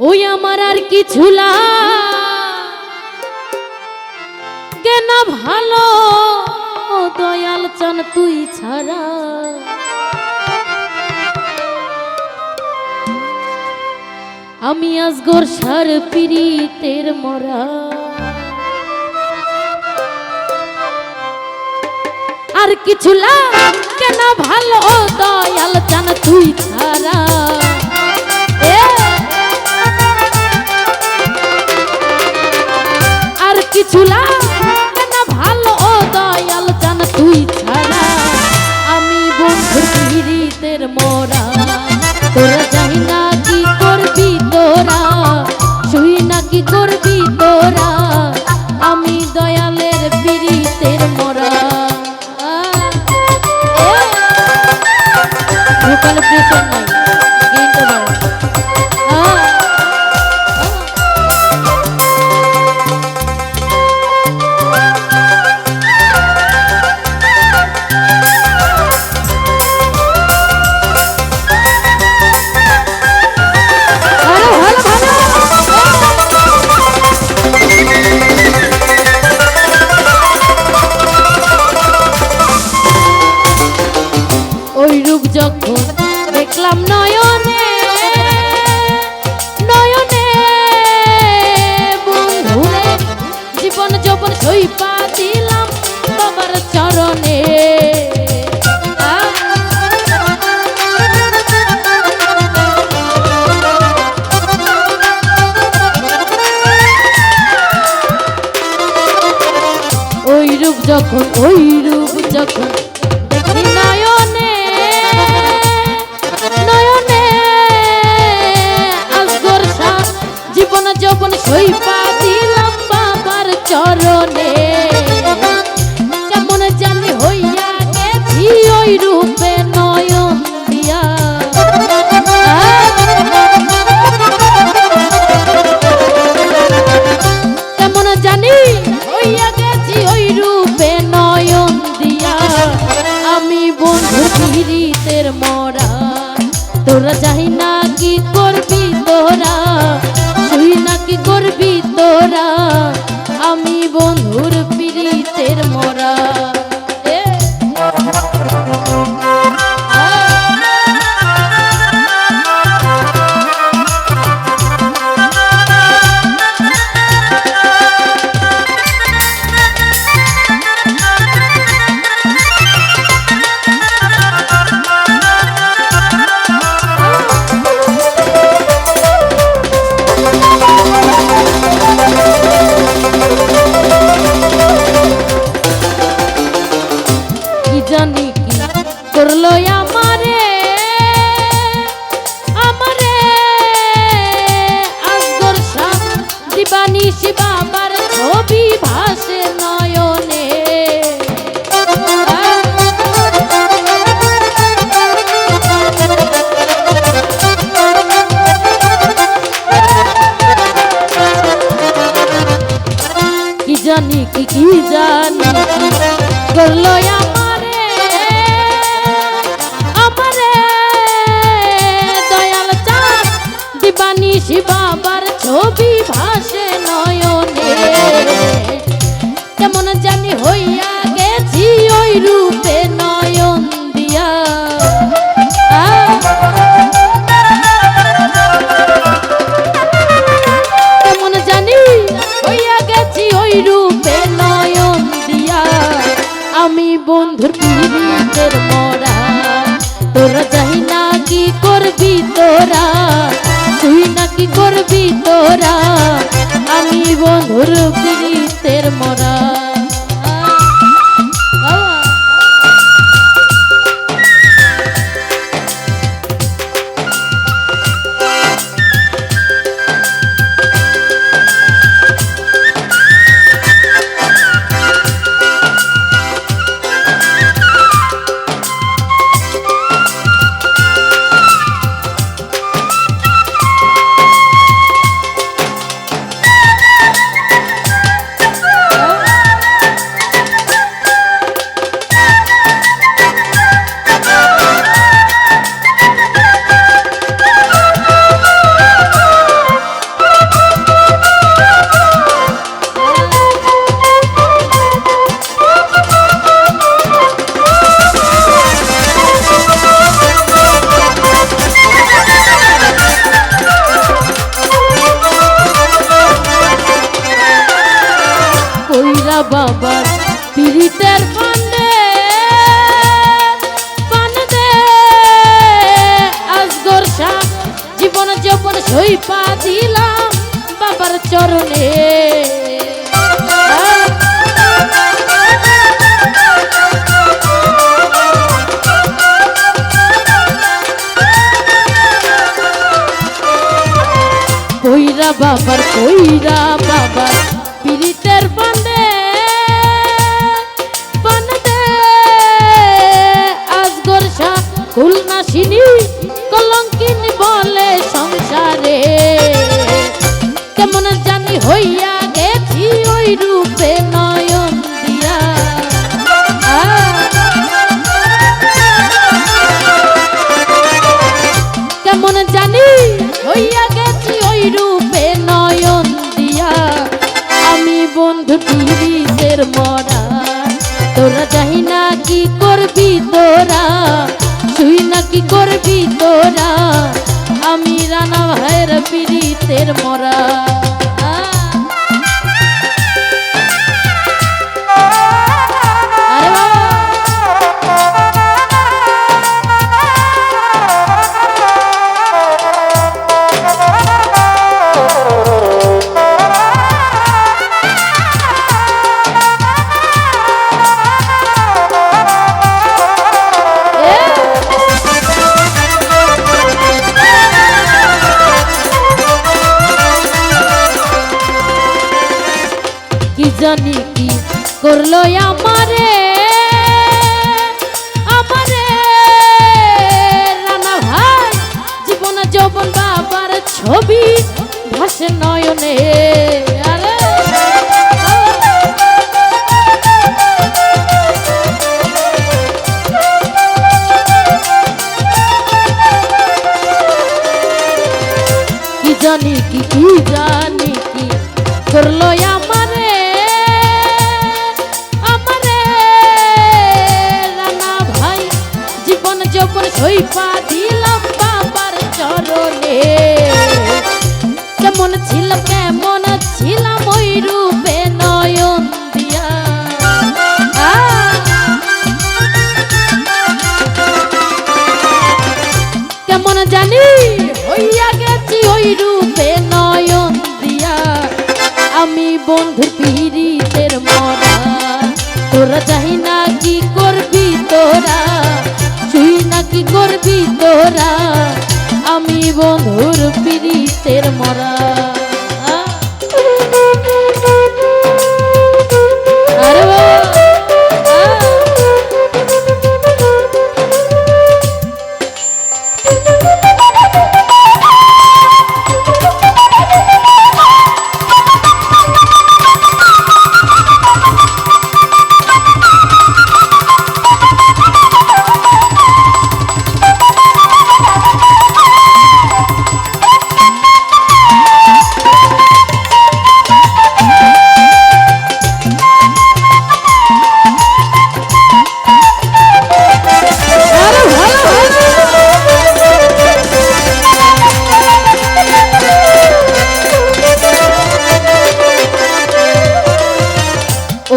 ওই আমার আর কিছু কেন ভালো দয়াল চান তুই ছাড়া। আমি আজগর সার পিরিতের মরা। আর কিছু কেন ভালো দয়াল চান তুই ছাড়া। ভালো আমি মোরা দেখলাম নয়নে নয়নে। বন্ধুরে জীবন যৌবন সইপা দিলাম বাবার চরণে। যখন ওই চরণে কেমন জানি ওই রূপে নয়ন দিয়া। কেমন জানি হইয়া গেছি, ওই রূপে নয়ন দিয়া। আমি বন্ধু পীড়িতের মরা, তোরা যাই না কি করবি তোরা? শুই না কি করবি তোরা? আমি করল আমারে আমারে। আজগর শাহ দিবানি শিবাবার ছবি ভাসে নয়নে। কি জানি কি কি শিবাবার বন্ধুর পীড়িতের মরা বাবার পীড়িতের ফান্দে ফান্দে আজগর শাহ জীবন যৌবন সইপা দিলাম বাবার চরণে। বাবার, কইরা বাবার শাহ কুলনাশিনী মরা জানি কি করল আমারে? আমারে রানা ভাই জীবন যৌবন বাবার ছবি ভাসে নয়নে। যৌবন সইপা দিলাম মরা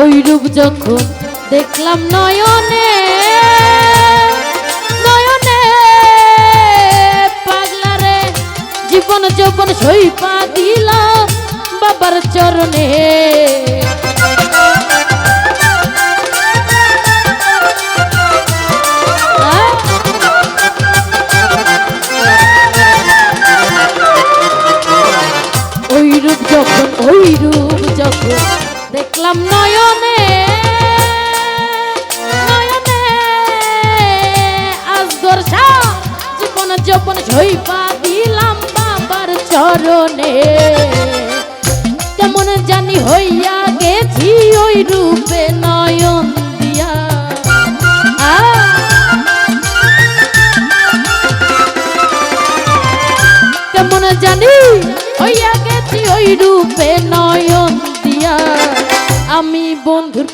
ওই রূপ যখন দেখলাম নয়নে নয়নে পাগলারে জীবন যৌবন সইপা দিলাম বাবার চরণে। ঝইপা দিলাম বাবার চরণে। কেমন জানি হইয়া গেছি ওই রূপে নয়ন দিয়া। কেমন জানি হইয়া গেছি ওই রূপে নয়ন দিয়া। আমি বন্ধুর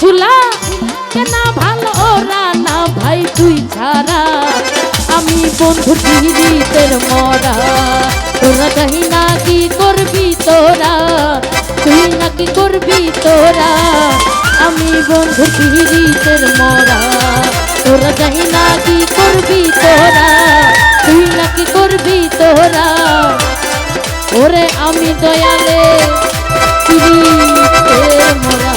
ছুলা? কেনা ভালো ওরা না ভাই, তুই ছাড়া। আমি বন্ধু পিড়িতের মরা। তোরা যাই না কি করবি তোরা? তুই নাকি করবি তোরা? আমি বন্ধু পিড়িতের মরা। তোরা যাই না কি করবি তোরা? তুই নাকি করবি তোরা? ওরে আমি দয়ালে পিড়িতের মরা।